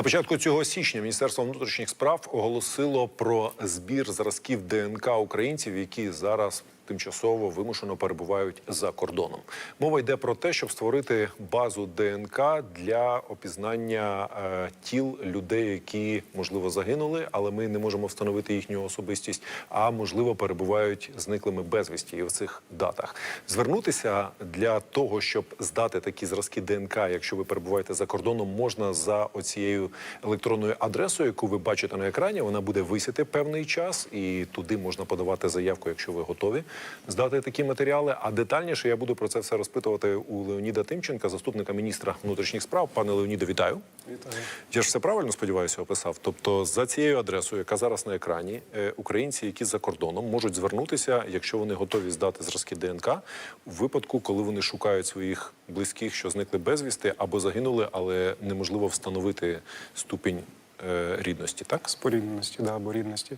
На початку цього січня Міністерство внутрішніх справ оголосило про збір зразків ДНК українців, які зараз тимчасово вимушено перебувають за кордоном. Мова йде про те, щоб створити базу ДНК для опізнання е, тіл людей, які можливо загинули, але ми не можемо встановити їхню особистість, а можливо перебувають зниклими безвісті в цих датах. Звернутися для того, щоб здати такі зразки ДНК, якщо ви перебуваєте за кордоном, можна за оцією електронною адресою, яку ви бачите на екрані. Вона буде висіти певний час, і туди можна подавати заявку, якщо ви готові здати такі матеріали. А детальніше я буду про це все розпитувати у Леоніда Тимченка, заступника міністра внутрішніх справ. Пане Леоніде, вітаю. Вітаю. Я ж все правильно сподіваюся, описав. Тобто, за цією адресою, яка зараз на екрані, е, українці, які за кордоном, можуть звернутися, якщо вони готові здати зразки ДНК, у випадку, коли вони шукають своїх близьких, що зникли безвісти або загинули, але неможливо встановити ступінь рідності. Так Спорідненості, да, або рідності.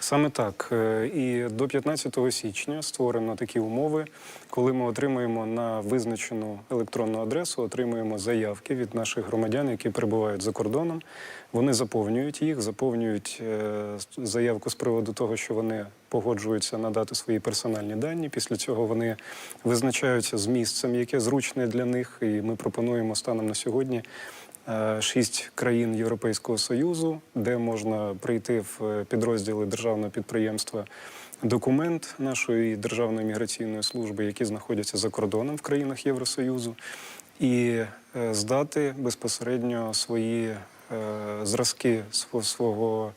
Саме так. Е, І до 15 січня створено такі умови, коли ми отримуємо на визначену електронну адресу, отримуємо заявки від наших громадян, які перебувають за кордоном. Вони заповнюють їх, заповнюють е, заявку з приводу того, що вони погоджуються надати свої персональні дані. Після цього вони визначаються з місцем, яке зручне для них. І ми пропонуємо станом на сьогодні е, шість країн Європейського Союзу, де можна прийти в е, підрозділи державного підприємства. Документ нашої Державної міграційної служби, які знаходяться за кордоном в країнах Євросоюзу, і е, здати безпосередньо свої е, зразки сво- свого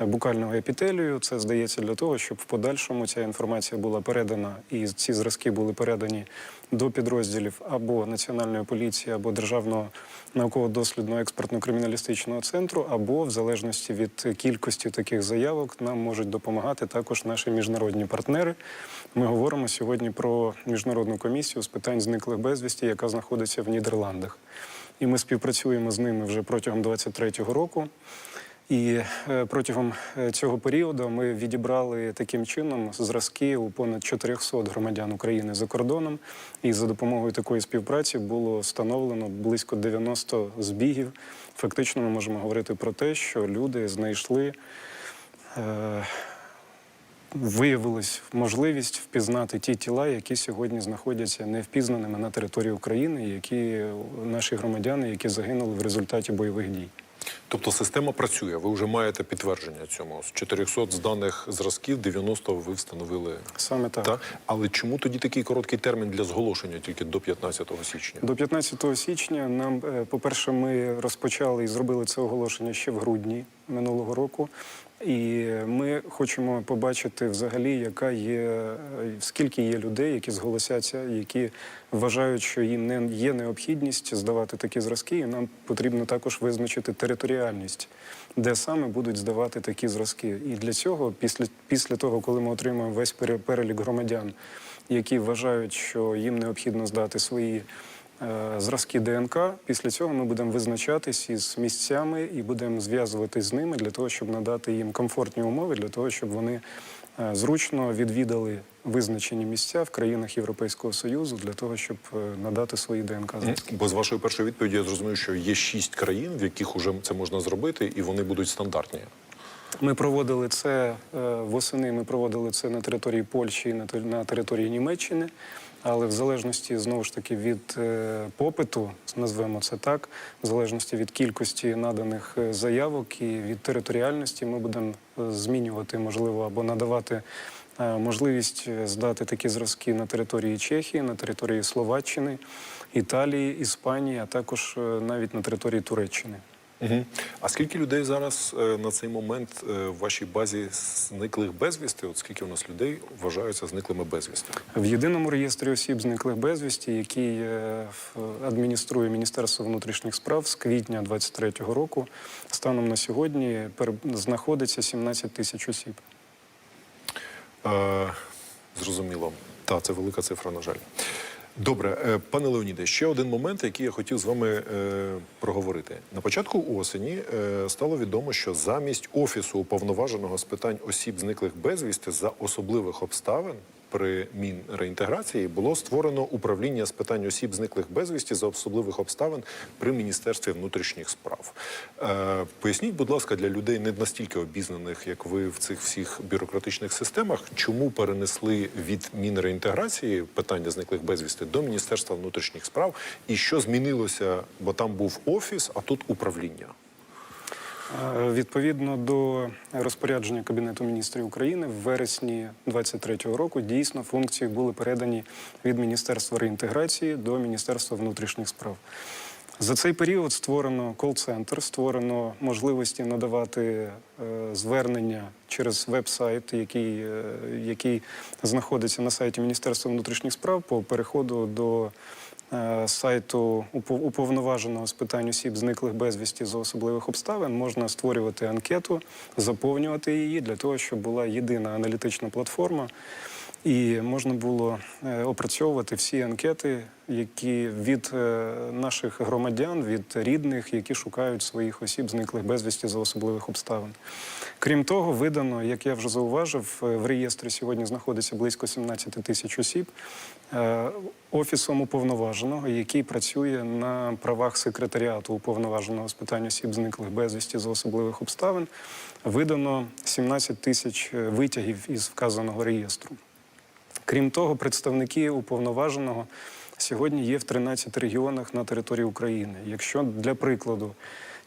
букального епітелію. Це здається для того, щоб в подальшому ця інформація була передана, і ці зразки були передані до підрозділів або Національної поліції, або Державного науково-дослідного експертно-криміналістичного центру, або в залежності від кількості таких заявок нам можуть допомагати також наші міжнародні партнери. Ми говоримо сьогодні про міжнародну комісію з питань зниклих безвісті, яка знаходиться в Нідерландах. І ми співпрацюємо з ними вже протягом 23-го року. І е, протягом е, цього періоду ми відібрали таким чином зразки у понад 400 громадян України за кордоном. І за допомогою такої співпраці було встановлено близько 90 збігів. Фактично, ми можемо говорити про те, що люди знайшли. Е, Виявилась можливість впізнати ті тіла, які сьогодні знаходяться невпізнаними на території України, які наші громадяни, які загинули в результаті бойових дій. Тобто система працює. Ви вже маєте підтвердження цьому. З 400 зданих зразків 90 ви встановили. Саме так. Так? Але чому тоді такий короткий термін для зголошення тільки до 15 січня? До 15 січня нам, е, по-перше, ми розпочали і зробили це оголошення ще в грудні минулого року. І ми хочемо побачити взагалі, яка є скільки є людей, які зголосяться, які вважають, що їм не є необхідність здавати такі зразки. І нам потрібно також визначити територіальність, де саме будуть здавати такі зразки. І для цього, після, після того, коли ми отримаємо весь пере- перелік громадян, які вважають, що їм необхідно здати свої зразки ДНК. Після цього ми будемо визначатись із місцями і будемо зв'язуватись з ними для того, щоб надати їм комфортні умови, для того, щоб вони е, зручно відвідали визначені місця в країнах Європейського Союзу для того, щоб е, надати свої ДНК зразки. Бо з вашої першої відповіді я зрозумів, що є шість країн, в яких уже це можна зробити, і вони будуть стандартні. Ми проводили це е, восени. Ми проводили це на території Польщі і на території Німеччини. Але в залежності знову ж таки від е, попиту, назвемо це так, в залежності від кількості наданих е, заявок і від територіальності, ми будемо е, змінювати, можливо, або надавати можливість здати такі зразки на території Чехії, на території Словаччини, Італії, Іспанії, а також навіть на території Туреччини. Угу. А скільки людей зараз е, на цей момент е, в вашій базі зниклих безвісти? От скільки у нас людей вважаються зниклими безвісти? В єдиному реєстрі осіб зниклих безвісті, який е, адмініструє Міністерство внутрішніх справ з квітня 23-го року, станом на сьогодні знаходиться 17 тисяч осіб. Е, зрозуміло. Так, це велика цифра, на жаль. Добре, е, пане Леоніде, ще один момент, який я хотів з вами е, проговорити. На початку осені е, стало відомо, що замість офісу уповноваженого з питань осіб зниклих безвісти за особливих обставин при Мінреінтеграції було створено управління з питань осіб зниклих безвісті за особливих обставин при міністерстві внутрішніх справ. Е, поясніть, будь ласка, для людей не настільки обізнаних, як ви в цих всіх бюрократичних системах, чому перенесли від Мінреінтеграції питання зниклих безвісти до Міністерства внутрішніх справ, і що змінилося, бо там був офіс, а тут управління. Е, Відповідно до розпорядження Кабінету міністрів України в вересні 2023 року дійсно функції були передані від Міністерства реінтеграції до Міністерства внутрішніх справ. За цей період створено кол-центр, створено можливості надавати е, звернення через веб-сайт, який, е, який знаходиться на сайті Міністерства внутрішніх справ по переходу до сайту упо- уповноваженого з питань осіб, зниклих безвісті за особливих обставин, можна створювати анкету, заповнювати її для того, щоб була єдина аналітична платформа. І можна було е, опрацьовувати всі анкети, які від е, наших громадян, від рідних, які шукають своїх осіб, зниклих безвісті за особливих обставин. Крім того, видано, як я вже зауважив, е, в реєстрі сьогодні знаходиться близько 17 тисяч осіб офісом уповноваженого, який працює на правах секретаріату уповноваженого з питань осіб, зниклих безвісті за особливих обставин. Видано 17 тисяч витягів із вказаного реєстру. Крім того, представники уповноваженого сьогодні є в 13 регіонах на території України. Якщо для прикладу,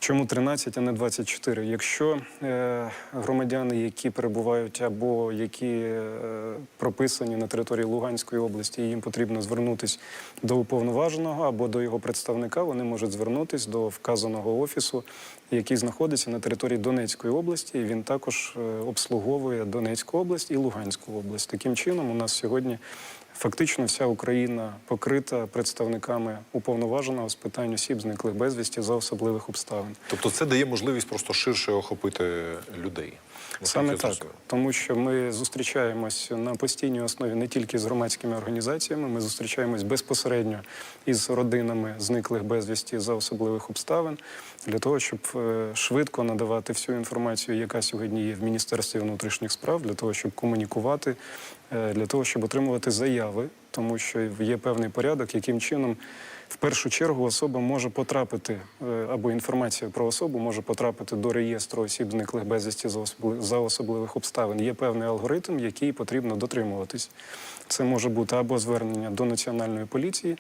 чому 13, а не 24? Якщо е, громадяни, які перебувають або які е, прописані на території Луганської області, їм потрібно звернутися до уповноваженого або до його представника, вони можуть звернутися до вказаного офісу, який знаходиться на території Донецької області. І він також е, обслуговує Донецьку область і Луганську область. Таким чином, у нас сьогодні фактично вся Україна покрита представниками уповноваженого з питань осіб, зниклих безвісті за особливих обставин. Тобто, це дає можливість просто ширше охопити людей. Саме так, тому що ми зустрічаємось на постійній основі не тільки з громадськими організаціями, ми зустрічаємось безпосередньо із родинами зниклих безвісті за особливих обставин, для того, щоб е, швидко надавати всю інформацію, яка сьогодні є в Міністерстві внутрішніх справ, для того, щоб комунікувати, для того, щоб отримувати заяви, тому що є певний порядок, яким чином. В першу чергу особа може потрапити е, або інформація про особу може потрапити до реєстру осіб, зниклих безвісті за особливих обставин. Є певний алгоритм, який потрібно дотримуватись. Це може бути або звернення до національної поліції,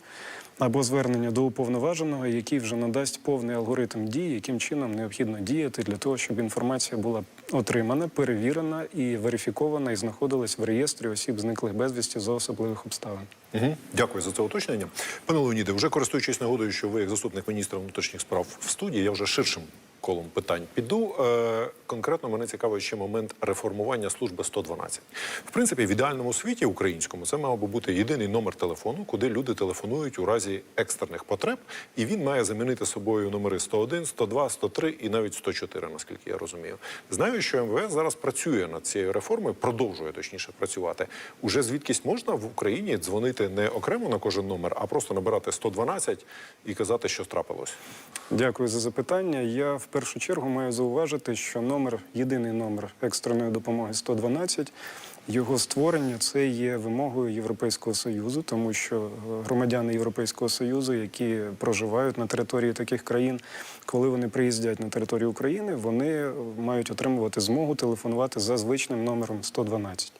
або звернення до уповноваженого, який вже надасть повний алгоритм дій, яким чином необхідно діяти для того, щоб інформація була отримана, перевірена і верифікована, і знаходилась в реєстрі осіб, зниклих безвісті за особливих обставин. Угу. Дякую за це уточнення. Пане Леоніде, вже користуючись нагодою, що ви як заступник міністра внутрішніх справ в студії, я вже ширшим колом питань піду. Е, конкретно мене цікавить ще момент реформування служби 112. В принципі, в ідеальному світі українському це мав би бути єдиний номер телефону, куди люди телефонують у разі екстрених потреб, і він має замінити собою номери 101, 102, 103 і навіть 104, наскільки я розумію. Знаю, що МВС зараз працює над цією реформою, продовжує точніше працювати. Уже звідкись можна в Україні дзвонити не окремо на кожен номер, а просто набирати 112 і казати, що трапилось. Дякую за запитання. Я в першу чергу маю зауважити, що номер, єдиний номер екстреної допомоги 112, його створення це є вимогою Європейського союзу, тому що е, громадяни Європейського союзу, які проживають на території таких країн, коли вони приїздять на територію України, вони мають отримувати змогу телефонувати за звичним номером 112.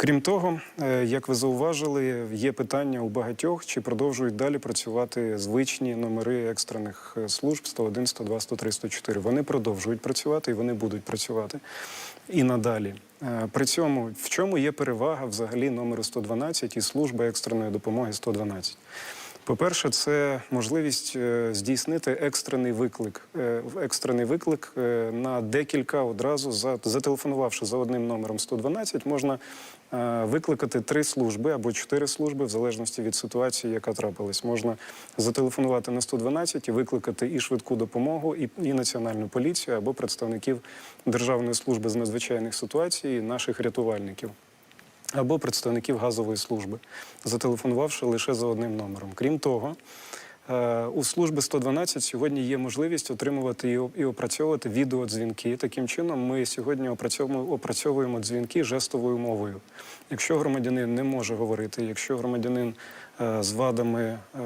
Крім того, е, як ви зауважили, є питання у багатьох, чи продовжують далі працювати звичні номери екстрених е, служб 101, 102, 103, 104. Вони продовжують працювати і вони будуть працювати і надалі. Е, При цьому в чому є перевага взагалі номеру 112 і служби екстреної допомоги 112? По-перше, це можливість е, здійснити екстрений виклик. Е, Екстрений виклик е, на декілька одразу за зателефонувавши за одним номером 112, можна викликати три служби або чотири служби, в залежності від ситуації, яка трапилась. Можна зателефонувати на 112 і викликати і швидку допомогу, і, і національну поліцію або представників Державної служби з надзвичайних ситуацій, наших рятувальників або представників газової служби, зателефонувавши лише за одним номером. Крім того, Е, У служби 112 сьогодні є можливість отримувати і опрацьовувати відеодзвінки. Таким чином, ми сьогодні опрацьовуємо, дзвінки жестовою мовою. Якщо громадянин не може говорити, якщо громадянин е, з вадами е,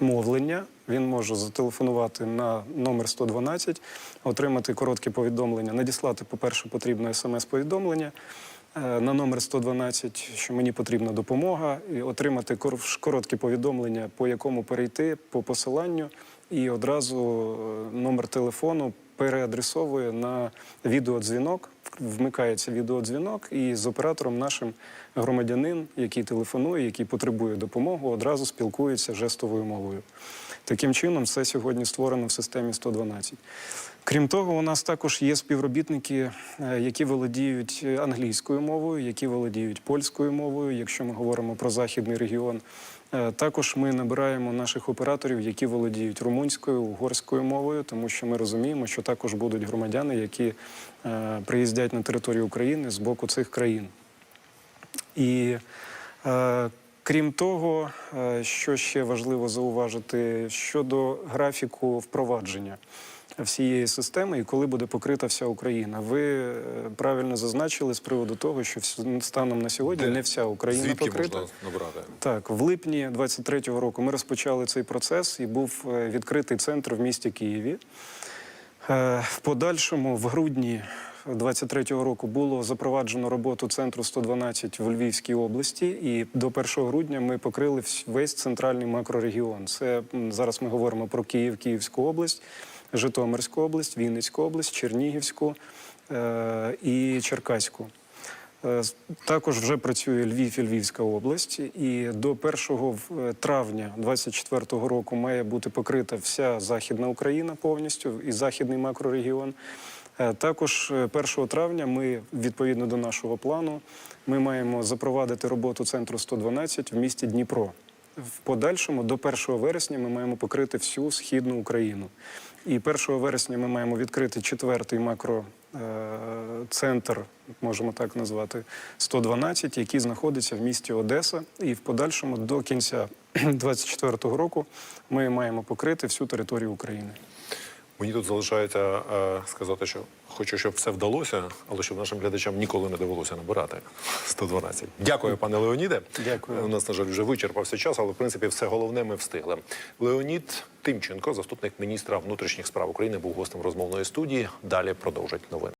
мовлення, він може зателефонувати на номер 112, отримати коротке повідомлення, надіслати, по-перше, потрібне смс-повідомлення на номер 112, що мені потрібна допомога, і отримати коротке повідомлення, по якому перейти по посиланню, і одразу е, номер телефону переадресовує на відеодзвінок. Вмикається відеодзвінок, і з оператором нашим громадянин, який телефонує, який потребує допомоги, одразу спілкується жестовою мовою. Таким чином, це сьогодні створено в системі 112. Крім того, у нас також є співробітники, е, які володіють е, англійською мовою, які володіють польською мовою, якщо ми говоримо про західний регіон. Е, Також ми набираємо наших операторів, які володіють румунською, угорською мовою, тому що ми розуміємо, що також будуть громадяни, які приїздять на територію України з боку цих країн. І крім того, що ще важливо зауважити щодо графіку впровадження всієї системи і коли буде покрита вся Україна. Ви е, правильно зазначили з приводу того, що станом на сьогодні Де? не вся Україна Звідки покрита. можна набрати? Так, в липні 23-го року ми розпочали цей процес і був е, відкритий центр в місті Києві. Е, В подальшому, в грудні 23-го року, було запроваджено роботу центру 112 в Львівській області, і до 1 грудня ми покрили весь центральний макрорегіон. Це зараз ми говоримо про Київ, Київську область, Житомирську область, Вінницьку область, Чернігівську е, і Черкаську. Е, Також вже працює Львів і Львівська область, і до 1 е, травня 2024 року має бути покрита вся Західна Україна повністю і західний макрорегіон. Також е, 1 травня ми, відповідно до нашого плану, ми маємо запровадити роботу центру 112 в місті Дніпро. В подальшому до 1 вересня ми маємо покрити всю східну Україну. І 1 вересня ми маємо відкрити четвертий макроцентр, можемо так назвати, 112, який знаходиться в місті Одеса. І в подальшому до кінця 2024 року ми маємо покрити всю територію України. Мені тут залишається е, сказати, що хочу, щоб все вдалося, але щоб нашим глядачам ніколи не довелося набирати 112. Дякую, пане Леоніде. Дякую. У нас, на жаль, вже вичерпався час, але в принципі все головне ми встигли. Леонід Тимченко, заступник міністра внутрішніх справ України, був гостем розмовної студії. Далі продовжать новини.